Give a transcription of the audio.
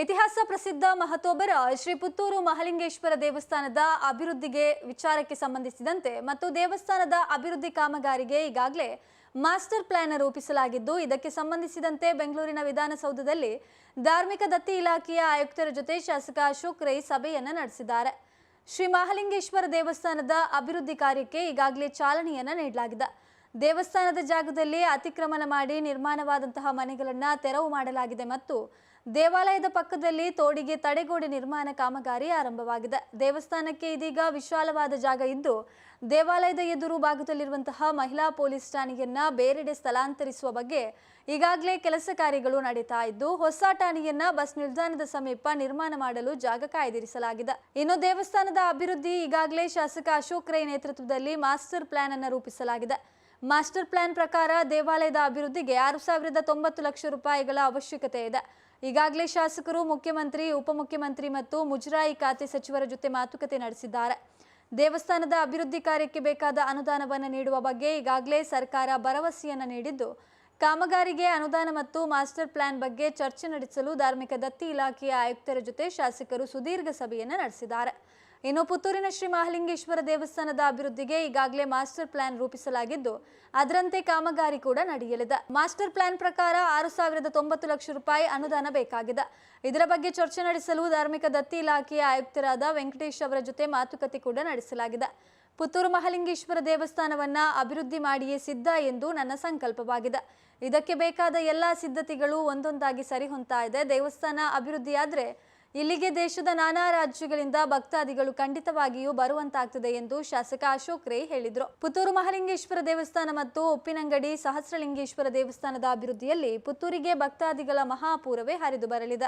ಇತಿಹಾಸ ಪ್ರಸಿದ್ಧ ಮಹತೋಬರ ಶ್ರೀ ಪುತ್ತೂರು ಮಹಲಿಂಗೇಶ್ವರ ದೇವಸ್ಥಾನದ ಅಭಿವೃದ್ಧಿಗೆ ವಿಚಾರಕ್ಕೆ ಸಂಬಂಧಿಸಿದಂತೆ ಮತ್ತು ದೇವಸ್ಥಾನದ ಅಭಿವೃದ್ಧಿ ಕಾಮಗಾರಿಗೆ ಈಗಾಗಲೇ ಮಾಸ್ಟರ್ ಪ್ಲಾನ್ ರೂಪಿಸಲಾಗಿದ್ದು, ಇದಕ್ಕೆ ಸಂಬಂಧಿಸಿದಂತೆ ಬೆಂಗಳೂರಿನ ವಿಧಾನಸೌಧದಲ್ಲಿ ಧಾರ್ಮಿಕ ದತ್ತಿ ಇಲಾಖೆಯ ಆಯುಕ್ತರ ಜೊತೆ ಶಾಸಕ ಅಶೋಕ್ ರೈ ಸಭೆಯನ್ನ ನಡೆಸಿದ್ದಾರೆ. ಶ್ರೀ ಮಹಾಲಿಂಗೇಶ್ವರ ದೇವಸ್ಥಾನದ ಅಭಿವೃದ್ಧಿ ಕಾರ್ಯಕ್ಕೆ ಈಗಾಗಲೇ ಚಾಲನೆಯನ್ನ ನೀಡಲಾಗಿದೆ. ದೇವಸ್ಥಾನದ ಜಾಗದಲ್ಲಿ ಅತಿಕ್ರಮಣ ಮಾಡಿ ನಿರ್ಮಾಣವಾದಂತಹ ಮನೆಗಳನ್ನು ತೆರವು ಮಾಡಲಾಗಿದೆ ಮತ್ತು ದೇವಾಲಯದ ಪಕ್ಕದಲ್ಲಿ ತೋಡಿಗೆ ತಡೆಗೋಡೆ ನಿರ್ಮಾಣ ಕಾಮಗಾರಿ ಆರಂಭವಾಗಿದೆ. ದೇವಸ್ಥಾನಕ್ಕೆ ಇದೀಗ ವಿಶಾಲವಾದ ಜಾಗ ಇದ್ದು, ದೇವಾಲಯದ ಎದುರು ಭಾಗದಲ್ಲಿರುವಂತಹ ಮಹಿಳಾ ಪೊಲೀಸ್ ಠಾಣೆಯನ್ನ ಬೇರೆಡೆ ಸ್ಥಳಾಂತರಿಸುವ ಬಗ್ಗೆ ಈಗಾಗಲೇ ಕೆಲಸ ಕಾರ್ಯಗಳು ನಡೀತಾ ಇದ್ದು, ಹೊಸ ಠಾಣೆಯನ್ನ ಬಸ್ ನಿಲ್ದಾಣದ ಸಮೀಪ ನಿರ್ಮಾಣ ಮಾಡಲು ಜಾಗ ಕಾಯ್ದಿರಿಸಲಾಗಿದೆ. ಇನ್ನು ದೇವಸ್ಥಾನದ ಅಭಿವೃದ್ಧಿ ಈಗಾಗಲೇ ಶಾಸಕ ಅಶೋಕ್ ರೈ ನೇತೃತ್ವದಲ್ಲಿ ಮಾಸ್ಟರ್ ಪ್ಲಾನ್ ಅನ್ನು ರೂಪಿಸಲಾಗಿದೆ. ಮಾಸ್ಟರ್ ಪ್ಲಾನ್ ಪ್ರಕಾರ ದೇವಾಲಯದ ಅಭಿವೃದ್ಧಿಗೆ ಆರು ಸಾವಿರದ ತೊಂಬತ್ತು ಲಕ್ಷ ರೂಪಾಯಿಗಳ ಅವಶ್ಯಕತೆ ಇದೆ. ಈಗಾಗಲೇ ಶಾಸಕರು, ಮುಖ್ಯಮಂತ್ರಿ, ಉಪಮುಖ್ಯಮಂತ್ರಿ ಮತ್ತು ಮುಜರಾಯಿ ಖಾತೆ ಸಚಿವರ ಜೊತೆ ಮಾತುಕತೆ ನಡೆಸಿದ್ದಾರೆ. ದೇವಸ್ಥಾನದ ಅಭಿವೃದ್ಧಿ ಕಾರ್ಯಕ್ಕೆ ಬೇಕಾದ ಅನುದಾನವನ್ನು ನೀಡುವ ಬಗ್ಗೆ ಈಗಾಗಲೇ ಸರ್ಕಾರ ಭರವಸೆಯನ್ನು ನೀಡಿದ್ದು, ಕಾಮಗಾರಿಗೆ ಅನುದಾನ ಮತ್ತು ಮಾಸ್ಟರ್ ಪ್ಲಾನ್ ಬಗ್ಗೆ ಚರ್ಚೆ ನಡೆಸಲು ಧಾರ್ಮಿಕ ದತ್ತಿ ಇಲಾಖೆಯ ಆಯುಕ್ತರ ಜೊತೆ ಶಾಸಕರು ಸುದೀರ್ಘ ಸಭೆಯನ್ನು ನಡೆಸಿದ್ದಾರೆ. ಇನ್ನು ಪುತ್ತೂರಿನ ಶ್ರೀ ಮಹಾಲಿಂಗೇಶ್ವರ ದೇವಸ್ಥಾನದ ಅಭಿವೃದ್ಧಿಗೆ ಈಗಾಗಲೇ ಮಾಸ್ಟರ್ ಪ್ಲಾನ್ ರೂಪಿಸಲಾಗಿದ್ದು, ಅದರಂತೆ ಕಾಮಗಾರಿ ಕೂಡ ನಡೆಯಲಿದೆ. ಮಾಸ್ಟರ್ ಪ್ಲಾನ್ ಪ್ರಕಾರ ಆರು ಸಾವಿರದ ತೊಂಬತ್ತು ಲಕ್ಷ ರೂಪಾಯಿ ಅನುದಾನ ಬೇಕಾಗಿದೆ. ಇದರ ಬಗ್ಗೆ ಚರ್ಚೆ ನಡೆಸಲು ಧಾರ್ಮಿಕ ದತ್ತಿ ಇಲಾಖೆಯ ಆಯುಕ್ತರಾದ ವೆಂಕಟೇಶ್ ಅವರ ಜೊತೆ ಮಾತುಕತೆ ಕೂಡ ನಡೆಸಲಾಗಿದೆ. ಪುತ್ತೂರು ಮಹಾಲಿಂಗೇಶ್ವರ ದೇವಸ್ಥಾನವನ್ನ ಅಭಿವೃದ್ಧಿ ಮಾಡಿಯೇ ಸಿದ್ಧ ಎಂದು ನನ್ನ ಸಂಕಲ್ಪವಾಗಿದೆ. ಇದಕ್ಕೆ ಬೇಕಾದ ಎಲ್ಲಾ ಸಿದ್ಧತೆಗಳು ಒಂದೊಂದಾಗಿ ಸರಿ ಹೊಂತಾ ಇದೆ. ದೇವಸ್ಥಾನ ಅಭಿವೃದ್ಧಿಯಾದ್ರೆ ಇಲ್ಲಿಗೆ ದೇಶದ ನಾನಾ ರಾಜ್ಯಗಳಿಂದ ಭಕ್ತಾದಿಗಳು ಖಂಡಿತವಾಗಿಯೂ ಬರುವಂತಾಗ್ತದೆ ಎಂದು ಶಾಸಕ ಅಶೋಕ್ ರೈ ಹೇಳಿದರು. ಪುತ್ತೂರು ಮಹಾಲಿಂಗೇಶ್ವರ ದೇವಸ್ಥಾನ ಮತ್ತು ಉಪ್ಪಿನಂಗಡಿ ಸಹಸ್ರಲಿಂಗೇಶ್ವರ ದೇವಸ್ಥಾನದ ಅಭಿವೃದ್ಧಿಯಲ್ಲಿ ಪುತ್ತೂರಿಗೆ ಭಕ್ತಾದಿಗಳ ಮಹಾಪೂರವೇ ಹರಿದು ಬರಲಿದೆ.